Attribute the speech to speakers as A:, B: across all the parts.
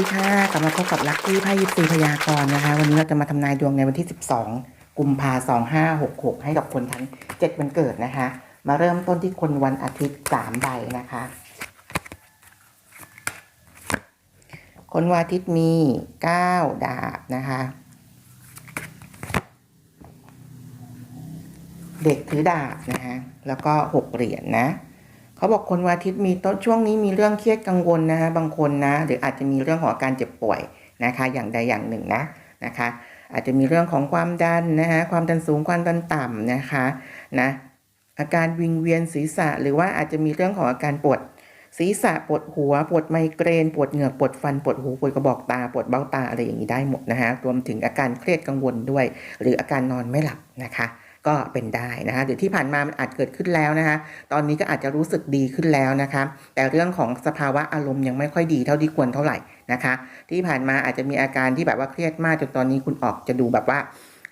A: ดีค่ะกลับมาพบกับลัคกี้ไพ่ยิปซีพยากรณ์นะคะ วันนี้เราจะมาทำนายดวงในวันที่ 12 กุมภาสองห้าหกหกให้กับคนทั้ง7วันเกิดนะคะ มาเริ่มต้นที่คนวันอาทิตย์3ใบนะคะ คนวันอาทิตย์มี9ดาบนะคะ เด็กถือดาบนะคะ แล้วก็6เหรียญนะ เขาบอกคนวันอาทิตย์มีต้นช่วงนี้มีเรื่องเครียดกังวลนะฮะบางคนนะ หรืออาจจะมีเรื่องของอาการเจ็บป่วยนะคะ อย่างใดอย่างหนึ่งนะนะคะ อาจจะมีเรื่องของความดันนะฮะความดันสูงความดันต่ำนะคะนะอาการวิงเวียนศีรษะ หรือว่าอาจจะมีเรื่องของอาการปวดศีรษะปวดหัวปวดไมเกรนปวดเหงือกปวดฟันปวดหูปวดกระบอกตาปวดเบ้าตาอะไรอย่างนี้ได้หมดนะฮะรวมถึงอาการเครียดกังวลด้วย หรืออาการนอนไม่หลับนะคะ ก็เป็นได้นะคะเดี๋ยวที่ผ่านมามันอาจเกิดขึ้นแล้วนะคะ ตอนนี้ก็อาจจะรู้สึกดีขึ้นแล้วนะคะ แต่เรื่องของสภาวะอารมณ์ยังไม่ค่อยดีเท่าที่ควรเท่าไหร่นะคะ ที่ผ่านมาอาจจะมีอาการที่แบบว่าเครียดมากจนตอนนี้คุณออกจะดูแบบว่า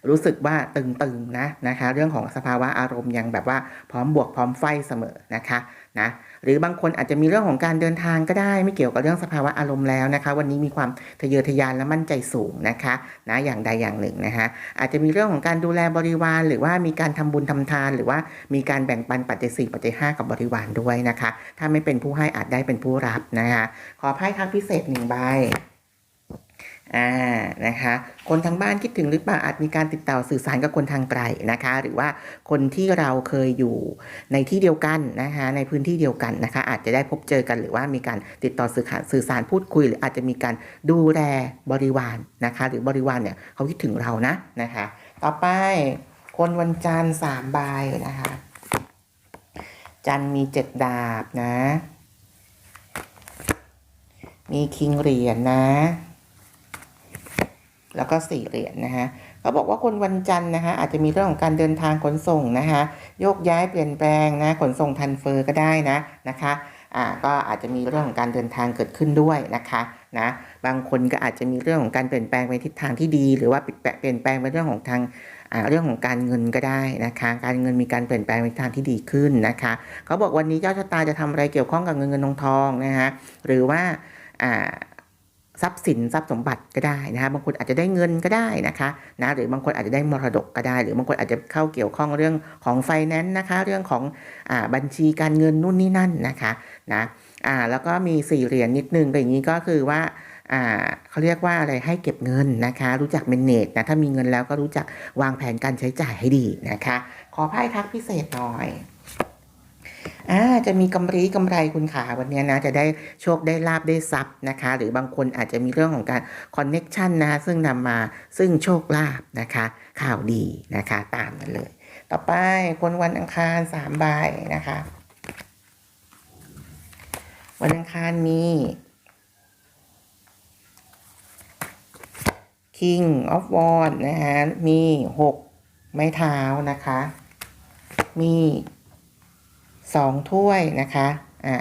A: รู้สึกว่าตึงๆนะนะคะ เรื่องของสภาวะอารมณ์ยังแบบว่าพร้อมบวกพร้อมไฟเสมอนะคะนะหรือบางคนอาจจะมีเรื่องของการเดินทางก็ได้ ไม่เกี่ยวกับเรื่องสภาวะอารมณ์แล้วนะคะ วันนี้มีความทะเยอทะยานและมั่นใจสูงนะคะนะอย่างใดอย่างหนึ่งนะคะอาจจะมีเรื่องของการดูแลบริวาร หรือว่ามีการทำบุญทำทาน หรือว่ามีการแบ่งปันปัจจัยสี่ปัจจัยห้ากับบริวารด้วยนะคะ ถ้าไม่เป็นผู้ให้อาจได้เป็นผู้รับนะคะขอไพ่ทักพิเศษหนึ่งใบ อ่านะคะ คนทางบ้านคิดถึงหรือเปล่าอาจมีการติดต่อสื่อสารกับคนทางไกลนะคะ หรือว่าคนที่เราเคยอยู่ในที่เดียวกันนะคะ ในพื้นที่เดียวกันนะคะ อาจจะได้พบเจอกันหรือว่ามีการติดต่อสื่อสารสื่อสารพูดคุย หรืออาจจะมีการดูแลบริวารนะคะ หรือบริวารเนี่ยเขาคิดถึงเรานะนะคะ ต่อไปคนวันจันทร์สามใบนะคะ จันทร์มีเจ็ดดาบนะ มีคิงเหรียญนะ แล้วก็สี่เหรียญนะคะเขาบอกว่าคนวันจันทร์นะคะอาจจะมีเรื่องของการเดินทางขนส่งนะคะโยกย้ายเปลี่ยนแปลงนะขนส่งทันเฟอร์ก็ได้นะนะคะอ่าก็อาจจะมีเรื่องของการเดินทางเกิดขึ้นด้วยนะคะนะบางคนก็อาจจะมีเรื่องของการเปลี่ยนแปลงไปทิศทางที่ดี หรือว่าเปลี่ยนแปลงไปเรื่องของทางเรื่องของการเงินก็ได้นะคะ การเงินมีการเปลี่ยนแปลงไปทางที่ดีขึ้นนะคะเขาบอกวันนี้เจ้าชะตาจะทำอะไรเกี่ยวข้องกับเงินเงินทองทองนะคะหรือว่า ทรัพย์สินทรัพย์สมบัติก็ได้นะคะบางคนอาจจะได้เงินก็ได้นะคะนะหรือบางคนอาจจะได้มรดกก็ได้ หรือบางคนอาจจะเข้าเกี่ยวข้องเรื่องของไฟแนนซ์นะคะ เรื่องของอบัญชีการเงินนู่นนี่นั่นนะคะนะอ่าแล้วก็มีสี่เหรียญนิดนึงก็อย่างนี้ก็คือว่าอ่าเขาเรียกว่าอะไรให้เก็บเงินนะคะ รู้จักเมนเนจนะถ้ามีเงินแล้วก็รู้จักวางแผนการใช้จ่ายให้ดีนะคะ ขอไพ่ทักพิเศษหน่อย อ่าจะมีกำไรกำไรคุณขาวันนี้นะจะได้โชคได้ลาบได้ทรัพย์นะคะ หรือบางคนอาจจะมีเรื่องของการคอนเน็กชันนะซึ่งนำมาซึ่งโชคลาภนะคะ ข่าวดีนะคะตามนั้นเลย ต่อไปคนวันอังคารสามใบนะคะ วันอังคารมี King of w a n d นะคะมีหกไม้เท้านะคะ มี สองถ้วยนะคะอ่า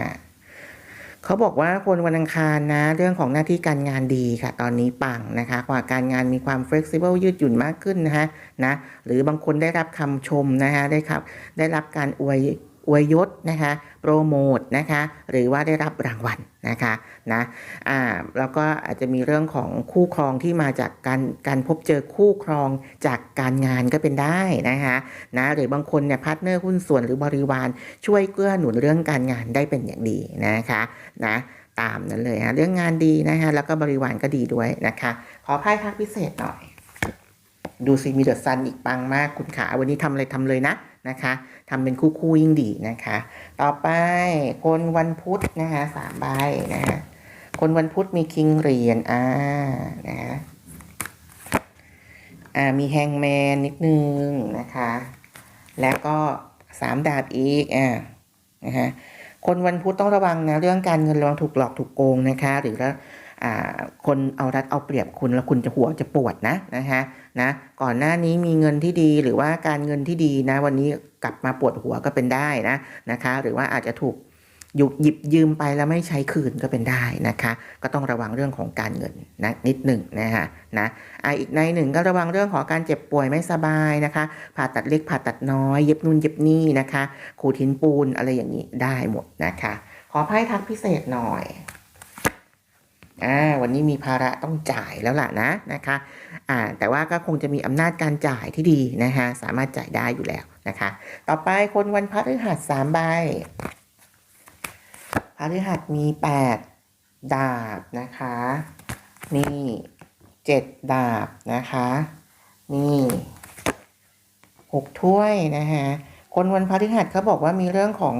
A: เขาบอกว่าคนวันอังคารนะ เรื่องของหน้าที่การงานดีค่ะ ตอนนี้ปังนะคะกว่าการงานมีความเฟร็กซิเบิลยืดหยุ่นมากขึ้นนะคะนะหรือบางคนได้รับคำชมนะคะได้ครับได้รับการอวย อวยยศนะคะโปรโมทนะคะหรือว่าได้รับรางวัลนะคะนะอ่าแล้วก็อาจจะมีเรื่องของคู่ครองที่มาจากการการพบเจอคู่ครองจากการงานก็เป็นได้นะคะนะหรือบางคนเนี่ยพาร์ทเนอร์หุ้นส่วนหรือบริวารช่วยเกื้อหนุนเรื่องการงานได้เป็นอย่างดีนะคะนะตามนั้นเลยฮะเรื่องงานดีนะคะแล้วก็บริวารก็ดีด้วยนะคะ ขอไพ่ทักพิเศษหน่อย ดูซิมีเดอะซันอีกปังมากคุณขาวันนี้ทำอะไรทำเลยนะ นะคะทำเป็นคู่คู่ๆยิ่งดีนะคะ ต่อไปคนวันพุธนะคะสามใบนะคะคนวันพุธมีคิงเหรียญอ่านะอ่ามีแฮงแมนนิดนึงนะคะ แล้วก็สามดาบอีกอ่านะคะคนวันพุธต้องระวังนะเรื่องการเงินระวังถูกหลอกถูกโกงนะคะ หรือว่า คนเอารัดเอาเปรียบคุณแล้วคุณจะหัวจะปวดนะนะคะนะก่อนหน้านี้มีเงินที่ดีหรือว่าการเงินที่ดีนะ วันนี้กลับมาปวดหัวก็เป็นได้นะนะคะ หรือว่าอาจจะถูกหยุหยิบยืมไปแล้วไม่ใช้คืนก็เป็นได้นะคะ ก็ต้องระวังเรื่องของการเงินนะนิดหนึ่งนะคะนะอ่าอีกในหนึ่งก็ระวังเรื่องของการเจ็บป่วยไม่สบายนะคะ ผ่าตัดเล็กผ่าตัดน้อยเย็บนู่นเย็บนี่นะคะขูดหินปูนอะไรอย่างนี้ได้หมดนะคะ ขอไพ่ทักพิเศษหน่อย อ่าวันนี้มีภาระต้องจ่ายแล้วล่ะนะนะคะอ่าแต่ว่าก็คงจะมีอำนาจการจ่ายที่ดีนะคะสามารถจ่ายได้อยู่แล้วนะคะ ต่อไปคนวันพฤหัสสามใบพฤหัสมีแปดดาบนะคะนี่เจ็ดดาบนะคะนี่หกถ้วยนะคะคนวันพฤหัสเขาบอกว่ามีเรื่องของ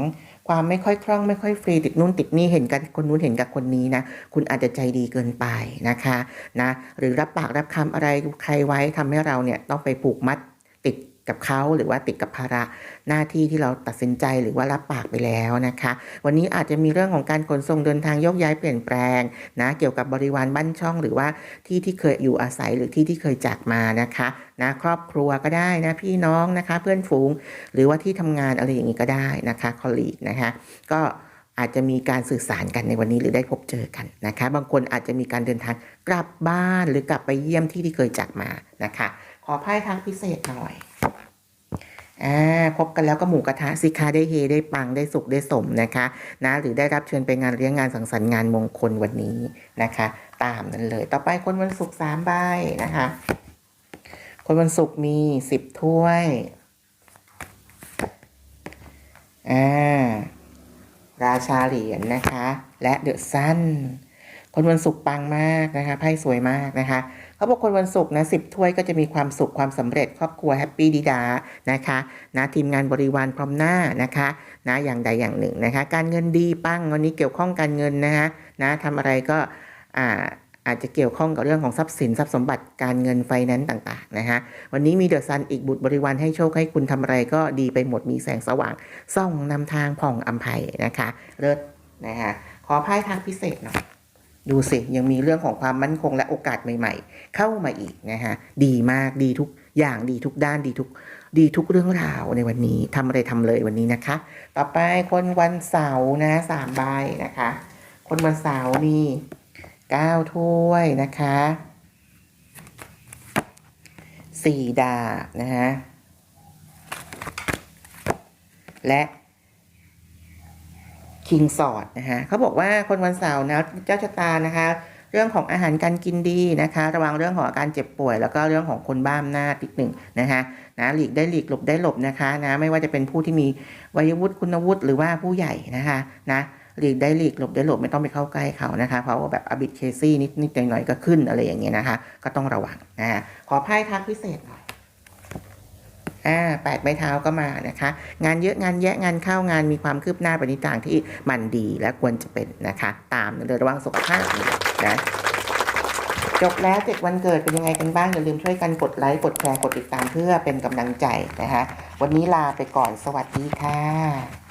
A: ความไม่ค่อยคล่องไม่ค่อยฟรีติดนู่นติดนี่เห็นกันคนนู้นเห็นกับคนนี้นะ คุณอาจจะใจดีเกินไปนะคะนะหรือรับปากรับคำอะไรใครไว้ทำให้เราเนี่ยต้องไปผูกมัดติด กับเขาหรือว่าติดกับภาระหน้าที่ที่เราตัดสินใจหรือว่ารับปากไปแล้วนะคะ วันนี้อาจจะมีเรื่องของการขนส่งเดินทางยกย้ายเปลี่ยนแปลงนะเกี่ยวกับบริวารบ้านช่อง หรือว่าที่ที่เคยอยู่อาศัยหรือที่ที่เคยจากมานะคะนะครอบครัวก็ได้นะพี่น้องนะคะ เพื่อนฝูง หรือว่าที่ทำงานอะไรอย่างนี้ก็ได้นะคะคอลลีกนะคะก็อาจจะมีการสื่อสารกันในวันนี้หรือได้พบเจอกันนะคะ บางคนอาจจะมีการเดินทางกลับบ้านหรือกลับไปเยี่ยมที่ที่เคยจากมานะคะ ขอไพ่ทางพิเศษหน่อย อ่าพบกันแล้วก็หมูกระทะสิคะได้เฮได้ปังได้สุขได้สมนะคะนะหรือได้รับเชิญไปงานเลี้ยงงานสังสรรค์งานมงคลวันนี้นะคะ ตามนั้นเลย ต่อไปคนวันศุกร์สามใบนะคะ คนวันศุกร์มีสิบถ้วยอ่าราชาเหรียญนะคะ และเดอะซันคนวันศุกร์ปังมากนะคะไพ่สวยมากนะคะ เขาบอกคนวันศุกร์นะสิบถ้วยก็จะมีความสุขความสำเร็จครอบครัวแฮปปี้ดีดานะคะนะทีมงานบริวารพร้อมหน้านะคะนะอย่างใดอย่างหนึ่งนะคะ การเงินดีปังวันนี้เกี่ยวข้องการเงินนะคะนะทำอะไรก็อ่าอาจจะเกี่ยวข้องกับเรื่องของทรัพย์สินทรัพย์สมบัติการเงินไฟแนนซ์ต่างๆนะฮะวันนี้มีเดอะซันอีกบุตรบริวารให้โชคให้คุณทำอะไรก็ดีไปหมดมีแสงสว่างส่องนำทางผ่องอัมภัยนะคะเลิศนะฮะขอไพ่ทางพิเศษหน่อย ดูสิยังมีเรื่องของความมั่นคงและโอกาสใหม่ ๆ เข้ามาอีกนะฮะดีมากดีทุกอย่างดีทุกด้านดีทุกดีทุกเรื่องราวในวันนี้ทำอะไรทำเลยวันนี้นะคะ ต่อไปคนวันเสาร์นะสามใบนะคะ คนวันเสาร์นี่เก้าถ้วยนะคะสี่ดาบนะฮะและ คิงสอดนะฮะเขาบอกว่าคนวันเสาร์นะเจ้าชะตานะคะ เรื่องของอาหารการกินดีนะคะ ระวังเรื่องของอาการเจ็บป่วย แล้วก็เรื่องของคนบ้าอำนาจนิดหนึ่งนะคะนะหลีกได้หลีกหลบได้หลบนะคะนะไม่ว่าจะเป็นผู้ที่มีวัยวุฒิคุณวุฒิหรือว่าผู้ใหญ่นะคะนะหลีกได้หลีกหลบได้หลบไม่ต้องไปเข้าใกล้เขานะคะ เพราะว่าแบบอบิดเคซี่นิดนิดหน่อยๆก็ขึ้นอะไรอย่างเงี้ยนะคะ ก็ต้องระวังนะขอไพ่ทักพิเศษหน่อย อ่าแปดไม้เท้าก็มานะคะ งานเยอะงานแยะงานเข้างานมีความคืบหน้าไปในทางที่มันดีและควรจะเป็นนะคะ ตามนั้นเลยระวังสุขภาพนะจบแล้วเจ็ดวันเกิดเป็นยังไงกันบ้างอย่าลืมช่วยกันกดไลค์กดแชร์กดติดตามเพื่อเป็นกำลังใจนะคะ วันนี้ลาไปก่อนสวัสดีค่ะ